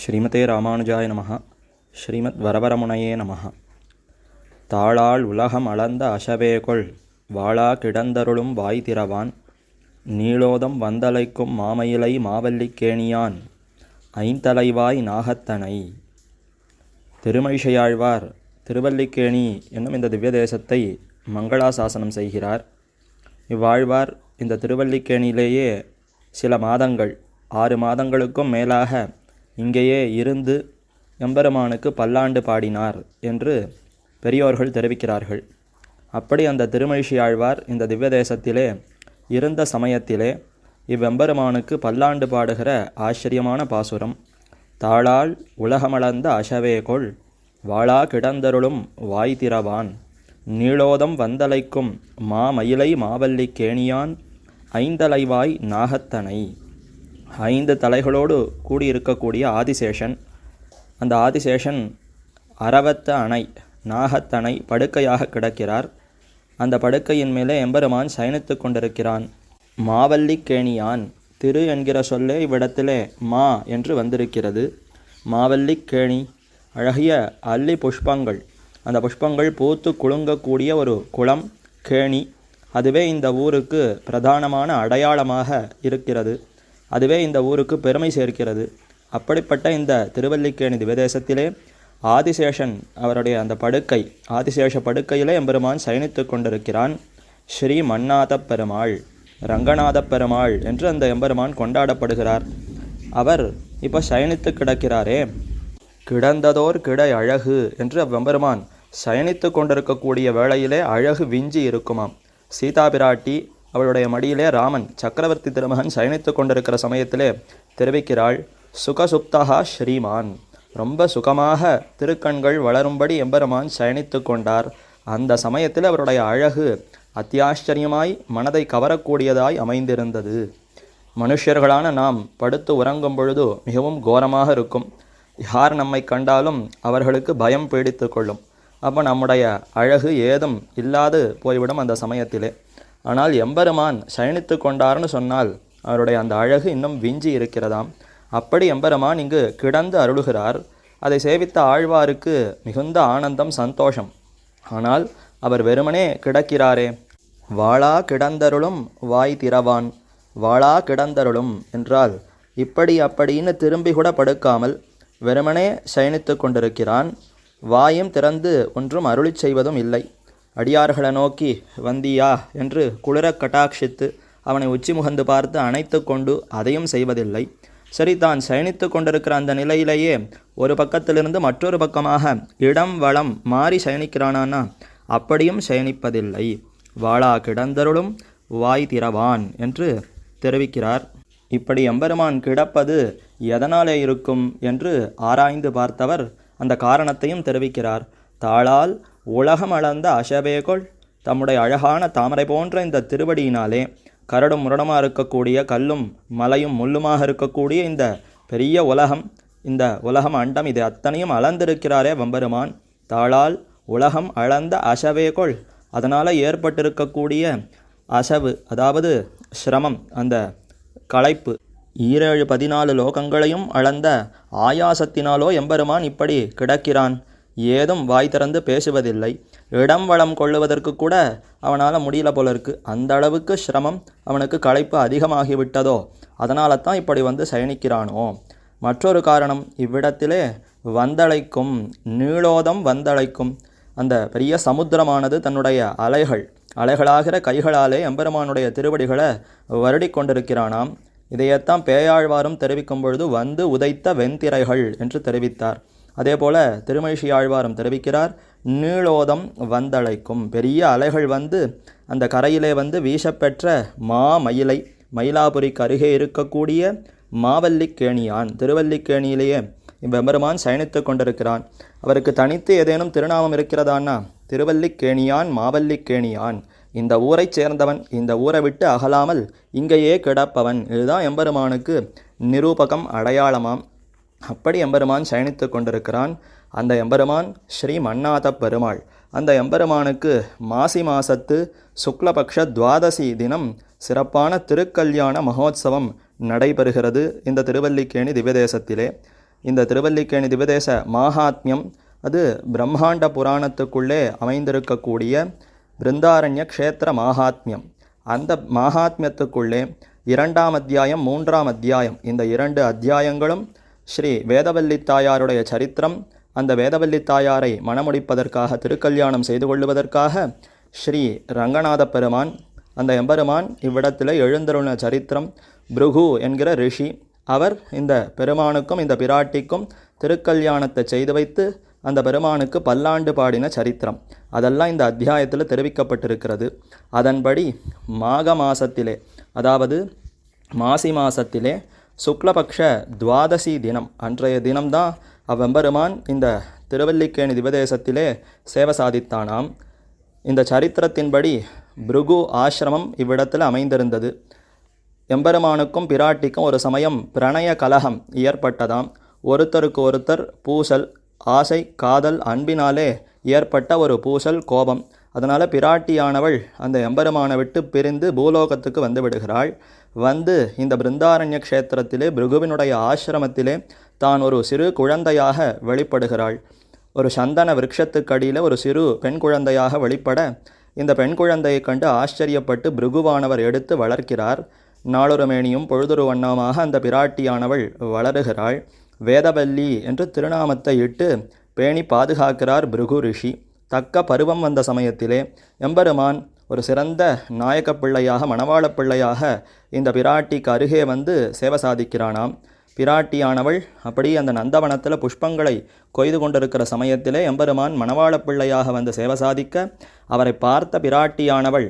ஸ்ரீமதே ராமானுஜாய நமக ஸ்ரீமத் வரவரமுனையே நமக தாளால் உலகம் அளந்த அசவேகொள் வாளா கிடந்தருளும் வாய் திறவான். நீளோதம் வந்தலைக்கும் மாமயிலை மாவல்லிக்கேணியான் ஐந்தலைவாய் நாகத்தனை. திருமழிசையாழ்வார் திருவல்லிக்கேணி என்னும் இந்த திவ்ய தேசத்தை மங்களாசாசனம் செய்கிறார். இவ்வாழ்வார் இந்த திருவல்லிக்கேணியிலேயே சில மாதங்கள் ஆறு மாதங்களுக்கும் மேலாக இங்கேயே இருந்து எம்பெருமானுக்கு பல்லாண்டு பாடினார் என்று பெரியோர்கள் தெரிவிக்கிறார்கள். அப்படி அந்த திருமழிஷி ஆழ்வார் இந்த திவ்ய தேசத்திலே இருந்த சமயத்திலே இவ்வெம்பெருமானுக்கு பல்லாண்டு பாடுகிற ஆச்சரியமான பாசுரம் தாளால் உலகமளந்த அசவேகொள் வாளா கிடந்தருளும் வாய் திறவான் நீளோதம் வந்தலைக்கும் மா மயிலை மாவல்லி கேணியான் ஐந்தலைவாய் நாகத்தனை. ஐந்து தலைகளோடு கூடியிருக்கக்கூடிய ஆதிசேஷன். அந்த ஆதிசேஷன் அரவத்த அணை நாகத்தணை படுக்கையாக கிடக்கிறார். அந்த படுக்கையின் மேலே எம்பெருமான் சயனித்து கொண்டிருக்கிறான். மாவல்லிக்கேணியான் திரு என்கிற சொல்லே இவ்விடத்திலே மா என்று வந்திருக்கிறது. மாவல்லிக்கேணி அழகிய அல்லி புஷ்பங்கள். அந்த புஷ்பங்கள் பூத்து குலுங்கக்கூடிய ஒரு குளம் கேணி. அதுவே இந்த ஊருக்கு பிரதானமான அடையாளமாக இருக்கிறது. அதுவே இந்த ஊருக்கு பெருமை சேர்க்கிறது. அப்படிப்பட்ட இந்த திருவல்லிக்கேணி திவதேசத்திலே ஆதிசேஷன் அவருடைய அந்த படுக்கை ஆதிசேஷ படுக்கையிலே எம்பெருமான் சயனித்து கொண்டிருக்கிறான். ஸ்ரீ மன்னாத பெருமாள் ரங்கநாத பெருமாள் என்று அந்த எம்பெருமான் கொண்டாடப்படுகிறார். அவர் இப்போ சயனித்து கிடக்கிறாரே. கிடந்ததோர் கிடை அழகு என்று அவ்வெம்பெருமான் சயனித்து கொண்டிருக்கக்கூடிய வேளையிலே அழகு விஞ்சி இருக்குமாம். சீதாபிராட்டி அவளுடைய மடியிலே ராமன் சக்கரவர்த்தி திருமகன் சயனித்து கொண்டிருக்கிற சமயத்திலே தெரிவிக்கிறாள் சுகசுப்தகா ஸ்ரீமான். ரொம்ப சுகமாக திருக்கண்கள் வளரும்படி எம்பெருமான் சயனித்து கொண்டார். அந்த சமயத்தில் அவருடைய அழகு அத்தியாச்சரியமாய் மனதை கவரக்கூடியதாய் அமைந்திருந்தது. மனுஷர்களான நாம் படுத்து உறங்கும் பொழுது மிகவும் கோரமாக இருக்கும். யார் நம்மை கண்டாலும் அவர்களுக்கு பயம் பீடித்து கொள்ளும். அப்போ நம்முடைய அழகு ஏதும் இல்லாது போய்விடும் அந்த சமயத்திலே. ஆனால் எம்பெருமான் சயனித்து கொண்டார்னு சொன்னால் அவருடைய அந்த அழகு இன்னும் விஞ்சி இருக்கிறதாம். அப்படி எம்பெருமான் இங்கு கிடந்து அருளுகிறார். அதை சேவித்த ஆழ்வாருக்கு மிகுந்த ஆனந்தம் சந்தோஷம். ஆனால் அவர் வெறுமனே கிடக்கிறாரே. வாளா கிடந்தருளும் வாய் திறவான். வாளா கிடந்தருளும் என்றால் இப்படி அப்படின்னு திரும்பி கூட படுக்காமல் வெறுமனே சயனித்து கொண்டிருக்கிறான். வாயும் திறந்து ஒன்றும் அருளிச் செய்வதும் இல்லை. அடியார்களை நோக்கி வந்தியா? என்று குளிர கட்டாட்சித்து அவனை உச்சி முகந்து பார்த்து அணைத்து கொண்டு அதையும் செய்வதில்லை. சரி தான் சயனித்து கொண்டிருக்கிற அந்த நிலையிலேயே ஒரு பக்கத்திலிருந்து மற்றொரு பக்கமாக இடம் வளம் மாறி சயனிக்கிறானானா? அப்படியும் சயனிப்பதில்லை. வாளா கிடந்தருளும் வாய் திறவான் என்று தெரிவிக்கிறார். இப்படி எம்பெருமான் கிடப்பது எதனாலே இருக்கும்? என்று ஆராய்ந்து பார்த்தவர் அந்த காரணத்தையும் தெரிவிக்கிறார். தாளால் உலகம் அளந்த அசபேகோள் தம்முடைய அழகான தாமரை போன்ற இந்த திருவடியினாலே கரடும் முரடமாக இருக்கக்கூடிய கல்லும் மலையும் முள்ளுமாக இருக்கக்கூடிய இந்த பெரிய உலகம் இந்த உலகம் அண்டம் இது அத்தனையும் அளந்திருக்கிறாரே வம்பெருமான். தாளால் உலகம் அளந்த அசவேகோள் அதனால் ஏற்பட்டிருக்கக்கூடிய அசவு அதாவது சிரமம் அந்த களைப்பு. ஈரேழு பதினாலு லோகங்களையும் அளந்த ஆயாசத்தினாலோ எம்பெருமான் இப்படி கிடக்கிறான். ஏதும் வாய் திறந்து பேசுவதில்லை. இடம் வளம் கொள்ளுவதற்கு கூட அவனால் முடியல போல இருக்கு அந்த அளவுக்கு சிரமம் அவனுக்கு களைப்பு அதிகமாகிவிட்டதோ? அதனால தான் இப்படி வந்து சயனிக்கிறானோ? மற்றொரு காரணம் இவ்விடத்திலே வந்தழைக்கும் நீளோதம் வந்தழைக்கும் அந்த பெரிய சமுத்திரமானது தன்னுடைய அலைகள் அலைகளாகிற கைகளாலே எம்பெருமானுடைய திருவடிகளை வருடி கொண்டிருக்கிறானாம். இதையத்தான் பேயாழ்வாரும் தெரிவிக்கும் பொழுது வந்து உதைத்த வெண்திரைகள் என்று தெரிவித்தார். அதே போல திருமழிசை ஆழ்வாரும் தெரிவிக்கிறார் நீளோதம் வந்தழைக்கும். பெரிய அலைகள் வந்து அந்த கரையிலே வந்து வீசப்பெற்ற மா மயிலை. மயிலாபுரிக்கு அருகே இருக்கக்கூடிய மாவல்லிக்கேணியான். திருவல்லிக்கேணியிலேயே இவ்வெம்பெருமான் சயனித்து கொண்டிருக்கிறான். அவருக்கு தனித்து ஏதேனும் திருநாமம் இருக்கிறதான்னா திருவல்லிக்கேணியான் மாவல்லிக்கேணியான். இந்த ஊரைச் சேர்ந்தவன் இந்த ஊரை விட்டு அகலாமல் இங்கேயே கிடப்பவன். இதுதான் எம்பெருமானுக்கு நிரூபகம் அடையாளமாம். அப்படி எம்பெருமான் சயனித்து கொண்டிருக்கிறான். அந்த எம்பெருமான் ஸ்ரீ மன்னாத பெருமாள். அந்த எம்பெருமானுக்கு மாசி மாசத்து சுக்லபக்ஷ துவாதசி தினம் சிறப்பான திருக்கல்யாண மகோத்சவம் நடைபெறுகிறது இந்த திருவல்லிக்கேணி திவ்யதேசத்திலே. இந்த திருவல்லிக்கேணி திவதேச மாகாத்மியம் அது பிரம்மாண்ட புராணத்துக்குள்ளே அமைந்திருக்கக்கூடிய பிருந்தாரண்ய க்ஷேத்திர மாகாத்மியம். அந்த மாகாத்மியத்துக்குள்ளே இரண்டாம் அத்தியாயம் மூன்றாம் அத்தியாயம் இந்த இரண்டு அத்தியாயங்களும் ஸ்ரீ வேதவல்லி தாயாருடைய சரித்திரம் அந்த வேதவல்லி தாயாரை மணமுடிப்பதற்காக திருக்கல்யாணம் செய்து கொள்ளுவதற்காக ஸ்ரீ ரங்கநாத பெருமான் அந்த எம்பெருமான் இவ்விடத்தில் எழுந்தருளின சரித்திரம் புருகு என்கிற ரிஷி. அவர் இந்த பெருமானுக்கும் இந்த பிராட்டிக்கும் திருக்கல்யாணத்தை செய்து வைத்து அந்த பெருமானுக்கு பல்லாண்டு பாடின சரித்திரம். அதெல்லாம் இந்த அத்தியாயத்தில் தெரிவிக்கப்பட்டிருக்கிறது. அதன்படி மாக மாசத்திலே அதாவது மாசி மாசத்திலே சுக்லபக்ஷ துவாதசி தினம். அன்றைய தினம்தான் அவ்வெம்பெருமான் இந்த திருவல்லிக்கேணி திவதேசத்திலே சேவை சாதித்தானாம். இந்த சரித்திரத்தின்படி பிருகு ஆசிரமம் இவ்விடத்தில் அமைந்திருந்தது. எம்பெருமானுக்கும் பிராட்டிக்கும் ஒரு சமயம் பிரணய கலகம் ஏற்பட்டதாம். ஒருத்தருக்கு ஒருத்தர் பூசல் ஆசை காதல் அன்பினாலே ஏற்பட்ட ஒரு பூசல் கோபம். அதனால் பிராட்டியானவள் அந்த எம்பெருமானை விட்டு பிரிந்து பூலோகத்துக்கு வந்து விடுகிறாள். வந்து இந்த பிருந்தாரண்ய க்ஷேத்திரத்திலே பிருகுவினுடைய ஆசிரமத்திலே தான் ஒரு சிறு குழந்தையாக வெளிப்படுகிறாள். ஒரு சந்தன விருட்சத்துக்கடியில் ஒரு சிறு பெண் குழந்தையாக வெளிப்பட இந்த பெண் குழந்தையை கண்டு ஆச்சரியப்பட்டு பிருகுவானவர் எடுத்து வளர்க்கிறார். நாளொரு மேனியும் பொழுதொரு வண்ணமாக அந்த பிராட்டியானவள் வளருகிறாள். வேதவல்லி என்று திருநாமத்தை இட்டு பேணி பாதுகாக்கிறார் பிருகு ரிஷி. தக்க பருவம் வந்த சமயத்திலே எம்பெருமான் ஒரு சிறந்த நாயக்கப் பிள்ளையாக மணவாள பிள்ளையாக இந்த பிராட்டிக்கு அருகே வந்து சேவை சாதிக்கிறானாம். பிராட்டியானவள் அப்படி அந்த நந்தவனத்தில் புஷ்பங்களை கொய்து கொண்டிருக்கிற சமயத்திலே எம்பெருமான் மணவாள பிள்ளையாக வந்து சேவை சாதிக்க அவரை பார்த்த பிராட்டியானவள்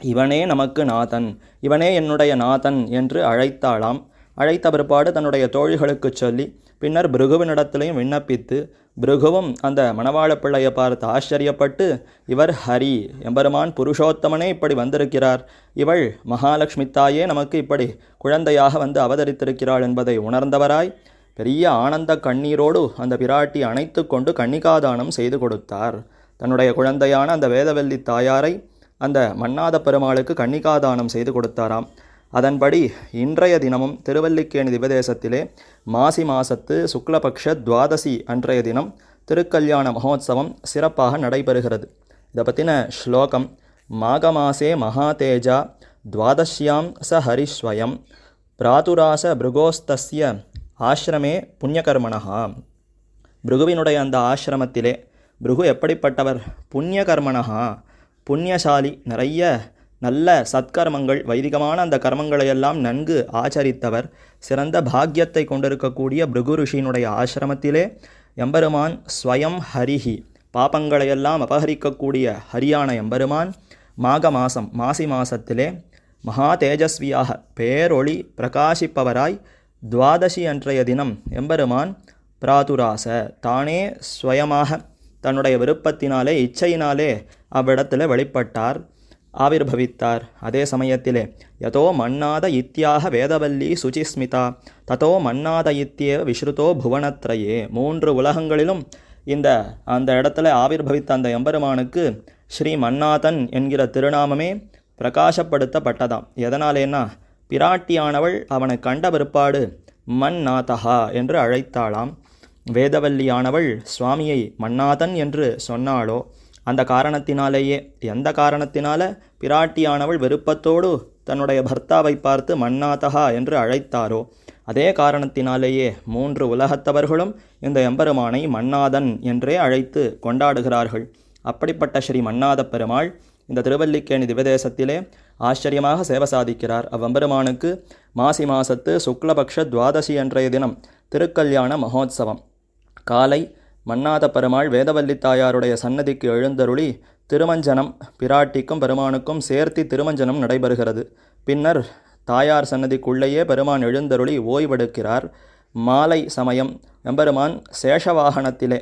இவனே நமக்கு நாதன் இவனே என்னுடைய நாதன் என்று அழைத்தாளாம். அழைத்த பிற்பாடு தன்னுடைய தோழிகளுக்கு சொல்லி பின்னர் பிருகுவினிடத்திலையும் விண்ணப்பித்து பிருகுவும் அந்த மணவாள பிள்ளையை பார்த்து ஆச்சரியப்பட்டு இவர் ஹரி எம்பெருமான் புருஷோத்தமனே இப்படி வந்திருக்கிறார். இவள் மகாலட்சுமி தாயே நமக்கு இப்படி குழந்தையாக வந்து அவதரித்திருக்கிறாள் என்பதை உணர்ந்தவராய் பெரிய ஆனந்த கண்ணீரோடு அந்த பிராட்டி அணைத்து கொண்டு கன்னிகாதானம் செய்து கொடுத்தார். தன்னுடைய குழந்தையான அந்த வேதவல்லி தாயாரை அந்த மன்னாத பெருமாளுக்கு கன்னிகாதானம் செய்து கொடுத்தாராம். அதன்படி இன்றைய தினமும் திருவல்லிக்கேணி திவதேசத்திலே மாசி மாசத்து சுக்லபக்ஷ துவாதசி அன்றைய தினம் திருக்கல்யாண மகோத்சவம் சிறப்பாக நடைபெறுகிறது. இதை பற்றின ஸ்லோகம் மாகமாசே மகாதேஜா துவாதஷ்யாம் ச ஹரிஸ்வயம் பிராதுராச பிருகோஸ்தஸ்ய ஆசிரமே புண்ணியகர்மணா பிருகுவினுடைய அந்த ஆசிரமத்திலே பிருகு எப்படிப்பட்டவர்? புண்ணியகர்மணா புண்ணியசாலி நிறைய நல்ல சத்கர்மங்கள் வைதிகமான அந்த கர்மங்களையெல்லாம் நன்கு ஆச்சரித்தவர். சிறந்த பாக்கியத்தை கொண்டிருக்கக்கூடிய பிருகு ரிஷியினுடைய ஆசிரமத்திலே எம்பெருமான் ஸ்வயம் ஹரிஹி. பாபங்களையெல்லாம் அபகரிக்கக்கூடிய ஹரியான எம்பெருமான் மாக மாசம் மாசி மாசத்திலே மகா தேஜஸ்வியாக பேரொளி பிரகாசிப்பவராய் துவாதசி அன்றைய தினம் எம்பெருமான் பிராதுராச. தானே ஸ்வயமாக தன்னுடைய விருப்பத்தினாலே இச்சையினாலே அவ்விடத்தில் வெளிப்பட்டார். ஆவிர்பவித்தார். அதே சமயத்திலே யதோ மன்னாத இத்தியாக வேதவல்லி சுச்சிஸ்மிதா ததோ மன்னாத இத்திய விஸ்ருதோ புவனத்ரயே. மூன்று உலகங்களிலும் இந்த அந்த இடத்துல ஆவிர்பவித்த அந்த எம்பெருமானுக்கு ஸ்ரீ மன்னாதன் என்கிற திருநாமமே பிரகாசப்படுத்தப்பட்டதாம். எதனாலேன்னா பிராட்டியானவள் அவனை கண்ட பிற்பாடு மன்னாதஹா என்று அழைத்தாளாம். வேதவல்லியானவள் சுவாமியை மன்னாதன் என்று சொன்னாளோ அந்த காரணத்தினாலேயே எந்த காரணத்தினால? பிராட்டியானவள் விருப்பத்தோடு தன்னுடைய பர்த்தாவை பார்த்து மன்னாதகா என்று அழைத்தாரோ? அதே காரணத்தினாலேயே மூன்று உலகத்தவர்களும் இந்த எம்பெருமானை மன்னாதன் என்றே அழைத்து கொண்டாடுகிறார்கள். அப்படிப்பட்ட ஸ்ரீ மன்னாத பெருமாள் இந்த திருவல்லிக்கேணி திவதேசத்திலே ஆச்சரியமாக சேவை சாதிக்கிறார். அவ்வெம்பெருமானுக்கு மாசி மாசத்து சுக்லபக்ஷ துவாதசி அன்றைய தினம் திருக்கல்யாண மகோத்சவம். காலை மன்னாத பெருமாள் வேதவல்லி தாயாருடைய சன்னதிக்கு எழுந்தருளி திருமஞ்சனம் பிராட்டிக்கும் பெருமானுக்கும் சேர்த்தி திருமஞ்சனம் நடைபெறுகிறது. பின்னர் தாயார் சன்னதிக்குள்ளேயே பெருமான் எழுந்தருளி ஓய்வெடுக்கிறார். மாலை சமயம் எம்பெருமான் சேஷவாகனத்திலே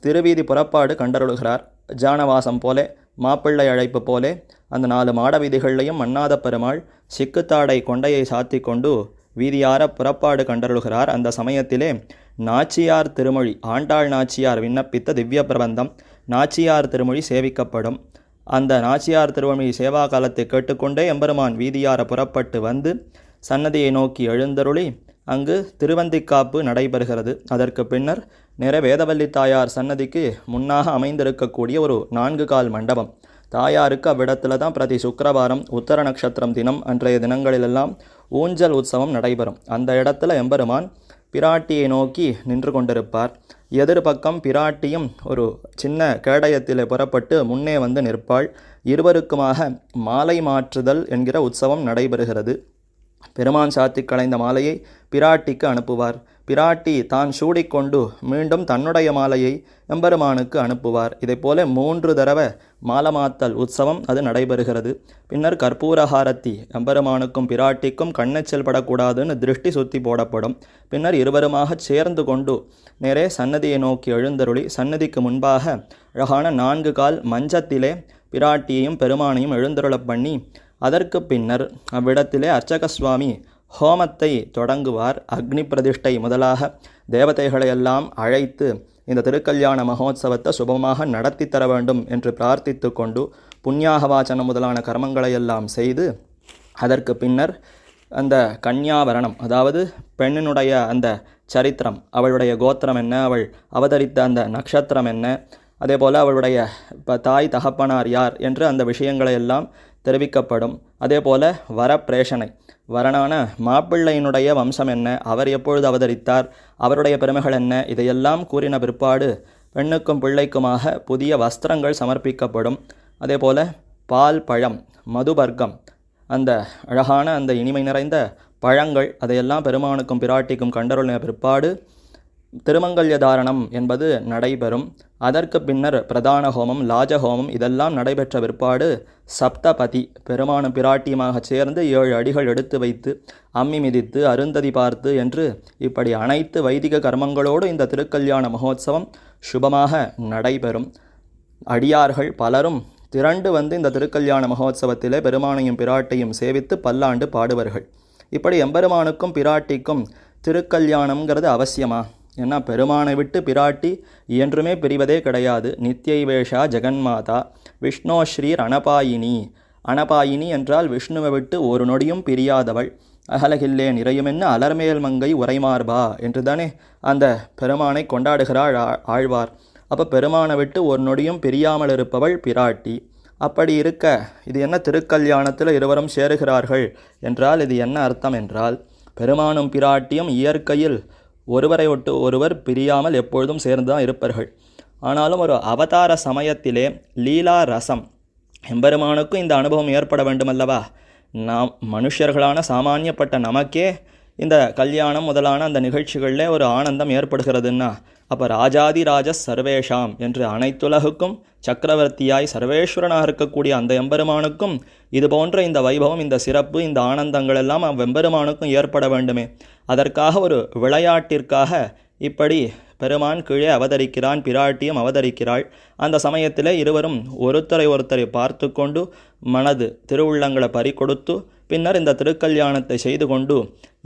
திருவீதி புறப்பாடு கண்டருளுகிறார். ஜானவாசம் போலே மாப்பிள்ளை அழைப்பு போலே அந்த நாலு மாட வீதிகள்லையும் மன்னாத பெருமாள் சிக்குத்தாடை கொண்டையை சாத்தி கொண்டு வீதியார புறப்பாடு கண்டருளுகிறார். அந்த சமயத்திலே நாச்சியார் திருமொழி ஆண்டாள் நாச்சியார் விண்ணப்பித்த திவ்ய பிரபந்தம் நாச்சியார் திருமொழி சேவிக்கப்படும். அந்த நாச்சியார் திருமொழி சேவா காலத்தை கேட்டுக்கொண்டே எம்பெருமான் வீதியார புறப்பட்டு வந்து சன்னதியை நோக்கி எழுந்தருளி அங்கு திருவந்திக்காப்பு நடைபெறுகிறது. அதற்கு பின்னர் நிற வேதவல்லி தாயார் சன்னதிக்கு முன்னாக அமைந்திருக்கக்கூடிய ஒரு நான்கு கால் மண்டபம். தாயாருக்கு அவ்விடத்தில் தான் பிரதி சுக்கரவாரம் உத்தர நட்சத்திரம் தினம் அன்றைய தினங்களிலெல்லாம் ஊஞ்சல் உற்சவம் நடைபெறும். அந்த இடத்துல எம்பெருமான் பிராட்டியை நோக்கி நின்று கொண்டிருப்பார். எதிர்பக்கம் பிராட்டியும் ஒரு சின்ன கேடயத்தில் புறப்பட்டு முன்னே வந்து நிற்பாள். இருவருக்குமாக மாலை மாற்றுதல் என்கிற உற்சவம் நடைபெறுகிறது. பெருமான் சாத்தி களைந்த மாலையை பிராட்டிக்கு அனுப்புவார். பிராட்டி தான் சூடிக்கொண்டு மீண்டும் தன்னுடைய மாலையை எம்பெருமானுக்கு அனுப்புவார். இதைப்போல மூன்று தடவை மாலமாத்தல் உற்சவம் அது நடைபெறுகிறது. பின்னர் கற்பூரஹாரத்தி எம்பெருமானுக்கும் பிராட்டிக்கும் கண்ணெச்சல் படக்கூடாதுன்னு திருஷ்டி சுத்தி போடப்படும். பின்னர் இருவருமாக சேர்ந்து கொண்டு நேரே சன்னதியை நோக்கி எழுந்தருளி சன்னதிக்கு முன்பாக அழகான நான்கு கால் மஞ்சத்திலே பிராட்டியையும் பெருமானையும் எழுந்தருளப் பண்ணி அதற்கு பின்னர் அவ்விடத்திலே அர்ச்சக சுவாமி ஹோமத்தை தொடங்குவார். அக்னி பிரதிஷ்டை முதலாக தேவதைகளையெல்லாம் அழைத்து இந்த திருக்கல்யாண மகோத்சவத்தை சுபமாக நடத்தி தர வேண்டும் என்று பிரார்த்தித்து கொண்டு புண்ணியாகவாச்சனம் முதலான கர்மங்களையெல்லாம் செய்து அதற்கு பின்னர் அந்த கன்யாவரணம் அதாவது பெண்ணினுடைய அந்த சரித்திரம் அவளுடைய கோத்திரம் என்ன அவள் அவதரித்த அந்த நட்சத்திரம் என்ன அதே போல் அவளுடைய இப்போ தாய் தகப்பனார் யார் என்று அந்த விஷயங்களை எல்லாம் தெரிவிக்கப்படும். அதே போல் வரப்பிரேஷனை. வரனான மாப்பிள்ளையினுடைய வம்சம் என்ன? அவர் எப்பொழுது அவதரித்தார்? அவருடைய பெருமைகள் என்ன? இதையெல்லாம் கூறின பிற்பாடு பெண்ணுக்கும் பிள்ளைக்குமாக புதிய வஸ்திரங்கள் சமர்ப்பிக்கப்படும். அதே போல் பால் பழம் மதுபர்க்கம் அந்த அழகான அந்த இனிமை நிறைந்த பழங்கள் அதையெல்லாம் பெருமானுக்கும் பிராட்டிக்கும் கண்டருளின பிற்பாடு திருமங்கல்ய தாரணம் என்பது நடைபெறும். அதற்கு பின்னர் பிரதான ஹோமம் லாஜ ஹோமம் இதெல்லாம் நடைபெற்ற பிற்பாடு சப்தபதி பெருமானும் பிராட்டியமாக சேர்ந்து ஏழு அடிகள் எடுத்து வைத்து அம்மி மிதித்து அருந்ததி பார்த்து என்று இப்படி அனைத்து வைதிக கர்மங்களோடு இந்த திருக்கல்யாண மகோத்சவம் சுபமாக நடைபெறும். அடியார்கள் பலரும் திரண்டு வந்து இந்த திருக்கல்யாண மகோத்சவத்திலே பெருமானையும் பிராட்டியும் சேவித்து பல்லாண்டு பாடுவார்கள். இப்படி எம்பெருமானுக்கும் பிராட்டிக்கும் திருக்கல்யாணம்ங்கிறது அவசியமா? ஏன்னா பெருமானை விட்டு பிராட்டி என்றுமே பிரிவதே கிடையாது. நித்யவேஷா ஜெகன்மாதா. விஷ்ணோ ஸ்ரீர் அனபாயினி அனபாயினி என்றால் விஷ்ணுவை விட்டு ஒரு நொடியும் பிரியாதவள். அகலகில்லே நிறையுமென்ன அலர்மேல் மங்கை உரைமார்பா என்று தானே அந்த பெருமானை கொண்டாடுகிறாள் ஆ- ஆழ்வார். அப்போ பெருமானை விட்டு ஒரு நொடியும் பிரியாமல் இருப்பவள் பிராட்டி. அப்படி இருக்க இது என்ன திருக்கல்யாணத்தில் இருவரும் சேருகிறார்கள் என்றால் இது என்ன அர்த்தம் என்றால் பெருமானும் பிராட்டியும் இயற்கையில் ஒருவரை ஒட்டு ஒருவர் பிரியாமல் எப்பொழுதும் சேர்ந்து தான் இருப்பார்கள். ஆனாலும் ஒரு அவதார சமயத்திலே லீலா ரசம் எம்பெருமானுக்கும் இந்த அனுபவம் ஏற்பட வேண்டுமல்லவா? நாம் மனுஷர்களான சாமானியப்பட்ட நமக்கே இந்த கல்யாணம் முதலான அந்த நிகழ்ச்சிகளில் ஒரு ஆனந்தம் ஏற்படுகிறதுன்னா அப்போ ராஜாதி ராஜ சர்வேஷாம் என்று அனைத்துலகுக்கும் சக்கரவர்த்தியாய் சர்வேஸ்வரனாக இருக்கக்கூடிய அந்த எம்பெருமானுக்கும் இது போன்ற இந்த வைபவம் இந்த சிறப்பு இந்த ஆனந்தங்கள் எல்லாம் அவ்வெம்பெருமானுக்கும் ஏற்பட வேண்டுமே. அதற்காக ஒரு விளையாட்டிற்காக இப்படி பெருமான் கீழே அவதரிக்கிறான் பிராட்டியும் அவதரிக்கிறாள். அந்த சமயத்தில் இருவரும் ஒருத்தரை ஒருத்தரை பார்த்து கொண்டு மனது திருவுள்ளங்களை பறிகொடுத்து பின்னர் இந்த திருக்கல்யாணத்தை செய்து கொண்டு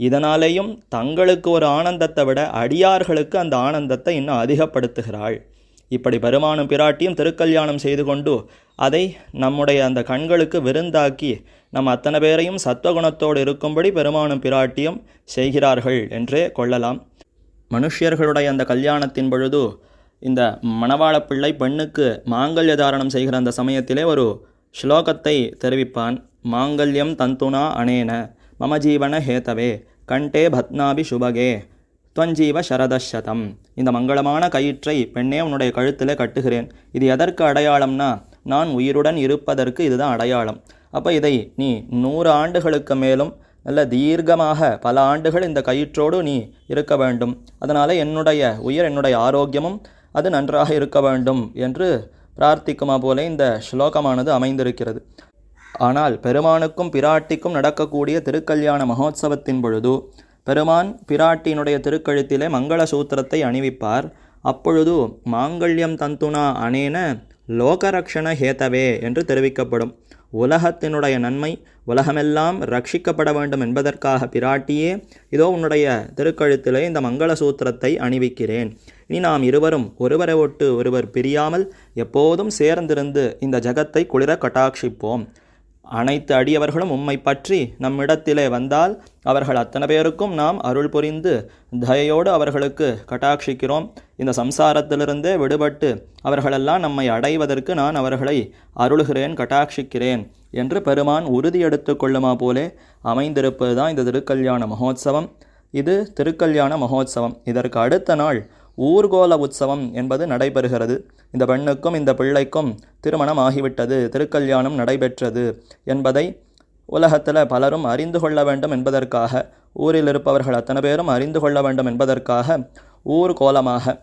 இதனாலேயும் தங்களுக்கு ஒரு ஆனந்தத்தை விட அடியார்களுக்கு அந்த ஆனந்தத்தை இன்னும் அதிகப்படுத்துகிறாள். இப்படி பெருமானும் பிராட்டியும் திருக்கல்யாணம் செய்து கொண்டு அதை நம்முடைய அந்த கண்களுக்கு விருந்தாக்கி நம் அத்தனை பேரையும் சத்வகுணத்தோடு இருக்கும்படி பெருமானும் பிராட்டியும் செய்கிறார்கள் என்றே கொள்ளலாம். மனுஷியர்களுடைய அந்த கல்யாணத்தின் பொழுது இந்த மணவாள பிள்ளை பெண்ணுக்கு மாங்கல்ய தாரணம் செய்கிற அந்த சமயத்திலே ஒரு ஸ்லோகத்தை தெரிவிப்பான். மாங்கல்யம் தந்துனா அனேன மம ஜீவன ஹேதவே கண்டே பத்னாபி சுபகே துவஞ்சீவ சரதசதம் இந்த மங்களமான கயிற்றை பெண்ணே உன்னுடைய கழுத்தில் கட்டுகிறேன். இது எதற்கு அடையாளம்னா நான் உயிருடன் இருப்பதற்கு இதுதான் அடையாளம். அப்போ இதை நீ நூறு ஆண்டுகளுக்கு மேலும் நல்ல தீர்க்கமாக பல ஆண்டுகள் இந்த கயிற்றோடு நீ இருக்க வேண்டும். அதனால் என்னுடைய உயிர் என்னுடைய ஆரோக்கியமும் அது நன்றாக இருக்க வேண்டும் என்று பிரார்த்திக்குமா போல இந்த ஸ்லோகமானது அமைந்திருக்கிறது. ஆனால் பெருமானுக்கும் பிராட்டிக்கும் நடக்கக்கூடிய திருக்கல்யாண மகோத்சவத்தின் பொழுது பெருமான் பிராட்டியினுடைய திருக்கழுத்திலே மங்கள சூத்திரத்தை அணிவிப்பார். அப்பொழுது மாங்கல்யம் தந்துனா அனேன லோகரக்ஷண ஹேதவே என்று தெரிவிக்கப்படும். உலகத்தினுடைய நன்மை உலகமெல்லாம் ரட்சிக்கப்பட வேண்டும் என்பதற்காக பிராட்டியே இதோ உன்னுடைய திருக்கழுத்திலே இந்த மங்கள சூத்திரத்தை அணிவிக்கிறேன். இனி நாம் இருவரும் ஒருவரை ஒட்டு ஒருவர் பிரியாமல் எப்போதும் சேர்ந்திருந்து இந்த ஜகத்தை குளிர கட்டாட்சிப்போம். அனைத்து அடியவர்களும் உம்மை பற்றி நம்மிடத்திலே வந்தால் அவர்கள் அத்தனை பேருக்கும் நாம் அருள் புரிந்து தயையோடு அவர்களுக்கு கட்டாட்சிக்கிறோம். இந்த சம்சாரத்திலிருந்தே விடுபட்டு அவர்களெல்லாம் நம்மை அடைவதற்கு நான் அவர்களை அருள்கிறேன் கட்டாட்சிக்கிறேன் என்று பெருமான் உறுதி எடுத்து கொள்ளுமா போலே அமைந்திருப்பது தான் இந்த திருக்கல்யாண மகோத்சவம். இது திருக்கல்யாண மகோத்சவம். இதற்கு அடுத்த நாள் ஊர்கோல உற்சவம் என்பது நடைபெறுகிறது. இந்த பெண்ணுக்கும் இந்த பிள்ளைக்கும் திருமணம் ஆகிவிட்டது. திருக்கல்யாணம் நடைபெற்றது என்பதை உலகத்தில் பலரும் அறிந்து கொள்ள வேண்டும் என்பதற்காக ஊரில் இருப்பவர்கள் அத்தனை பேரும் அறிந்து கொள்ள வேண்டும் என்பதற்காக ஊர்கோலமாக.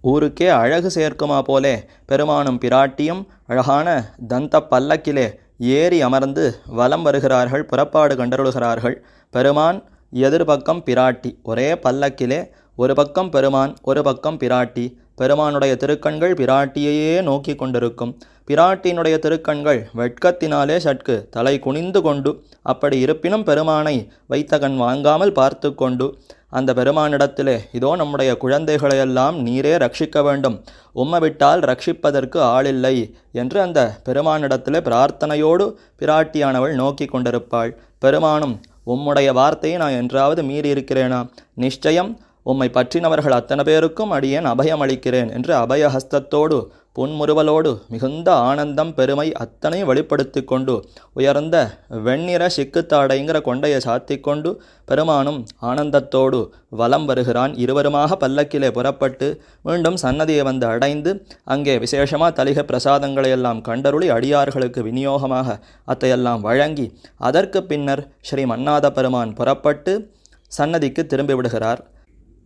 ஊருக்கே அழகு சேர்க்குமா போலே பெருமானும் பிராட்டியும் அழகான தந்த பல்லக்கிலே ஏறி அமர்ந்து வலம் வருகிறார்கள் புறப்பாடு கண்டருளுகிறார்கள். பெருமான் எதிர்பக்கம் பிராட்டி ஒரே பல்லக்கிலே ஒரு பக்கம் பெருமான் ஒரு பக்கம் பிராட்டி. பெருமானுடைய திருக்கண்கள் பிராட்டியையே நோக்கி கொண்டிருக்கும். பிராட்டியினுடைய திருக்கண்கள் வெட்கத்தினாலே சற்று தலை குனிந்து கொண்டு அப்படி இருப்பினும் பெருமானை வைத்த கண் வாங்காமல் பார்த்து கொண்டு அந்த பெருமானிடத்திலே இதோ நம்முடைய குழந்தைகளையெல்லாம் நீரே ரட்சிக்க வேண்டும். உம்மை விட்டால் ரட்சிப்பதற்கு ஆளில்லை என்று அந்த பெருமானிடத்திலே பிரார்த்தனையோடு பிராட்டியானவள் நோக்கி கொண்டிருப்பாள். பெருமானும் உம்முடைய வார்த்தையை நான் என்றாவது மீறியிருக்கிறேனா? நிச்சயம் உம்மை பற்றினவர்கள் அத்தனை பேருக்கும் அடியேன் அபயம் அளிக்கிறேன் என்று அபயஹஸ்தத்தோடு புன்முறுவலோடு மிகுந்த ஆனந்தம் பெருமை அத்தனை வெளிப்படுத்தி கொண்டு உயர்ந்த வெண்ணிற சிக்குத்தாடைங்கிற கொண்டையை சாத்தி கொண்டு பெருமானும் ஆனந்தத்தோடு வலம் வருகிறான். இருவருமாக பல்லக்கிலே புறப்பட்டு மீண்டும் சன்னதியை வந்து அடைந்து அங்கே விசேஷமாக தலிக பிரசாதங்களை எல்லாம் கண்டருளி அடியார்களுக்கு விநியோகமாக அத்தையெல்லாம் வழங்கி அதற்கு பின்னர் ஸ்ரீ மன்னாத பெருமான் புறப்பட்டு சன்னதிக்கு திரும்பி விடுகிறார்.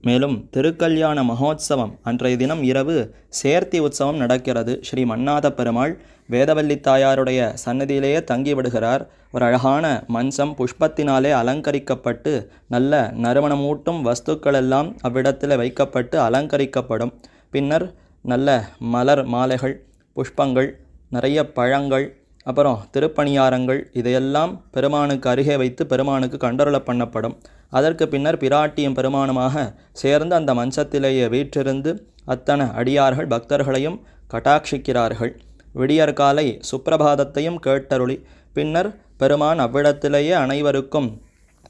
மேலும் திருக்கல்யாண மகோத்சவம் அன்றைய தினம் இரவு சேர்த்தி உற்சவம் நடக்கிறது. ஸ்ரீ மன்னாத பெருமாள் வேதவல்லி தாயாருடைய சன்னதியிலேயே தங்கிவிடுகிறார். ஒரு அழகான மஞ்சம் புஷ்பத்தினாலே அலங்கரிக்கப்பட்டு நல்ல நறுமணமூட்டும் வஸ்துக்கள் எல்லாம் அவ்விடத்தில் வைக்கப்பட்டு அலங்கரிக்கப்படும். பின்னர் நல்ல மலர் மாலைகள் புஷ்பங்கள் நிறைய பழங்கள் அப்புறம் திருப்பணியாரங்கள் இதையெல்லாம் பெருமானுக்கு அருகே வைத்து பெருமானுக்கு கண்டருள பண்ணப்படும். அதற்கு பின்னர் பிராட்டியும் பெருமானுமாக சேர்ந்து அந்த மஞ்சத்திலேயே வீற்றிருந்து அத்தனை அடியார்கள் பக்தர்களையும் கட்டாட்சிக்கிறார்கள். விடியற்காலை சுப்பிரபாதத்தையும் கேட்டருளி பின்னர் பெருமான் அவ்விடத்திலேயே அனைவருக்கும்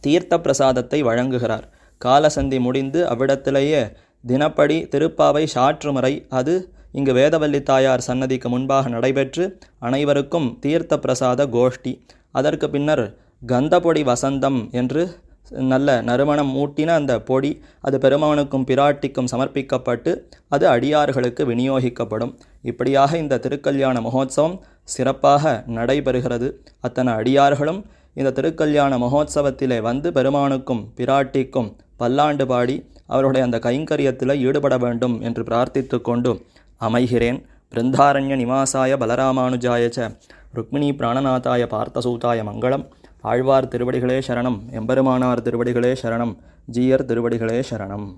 தீர்த்த பிரசாதத்தை வழங்குகிறார். காலசந்தி முடிந்து அவ்விடத்திலேயே தினப்படி திருப்பாவை சாற்று முறை அது இங்கு வேதவல்லி தாயார் சன்னதிக்கு முன்பாக நடைபெற்று அனைவருக்கும் தீர்த்த பிரசாத கோஷ்டி. அதற்கு பின்னர் கந்தபொடி வசந்தம் என்று நல்ல நறுமணம் மூட்டின அந்த பொடி அது பெருமானுக்கும் பிராட்டிக்கும் சமர்ப்பிக்கப்பட்டு அது அடியார்களுக்கு விநியோகிக்கப்படும். இப்படியாக இந்த திருக்கல்யாண மகோத்சவம் சிறப்பாக நடைபெறுகிறது. அத்தனை அடியார்களும் இந்த திருக்கல்யாண மகோத்சவத்திலே வந்து பெருமானுக்கும் பிராட்டிக்கும் பல்லாண்டு பாடி அவருடைய அந்த கைங்கரியத்தில் ஈடுபட வேண்டும் என்று பிரார்த்தித்து கொண்டு அமைகிறேன். பிருந்தாரண்ய நிவாசாய பலராமானுஜாய ச. ருக்மிணி பிராணநாதாய பார்த்தசூதாய மங்களம். ஆழ்வார் திருவடிகளே சரணம். எம்பெருமானார் திருவடிகளே சரணம். ஜீயர் திருவடிகளே சரணம்.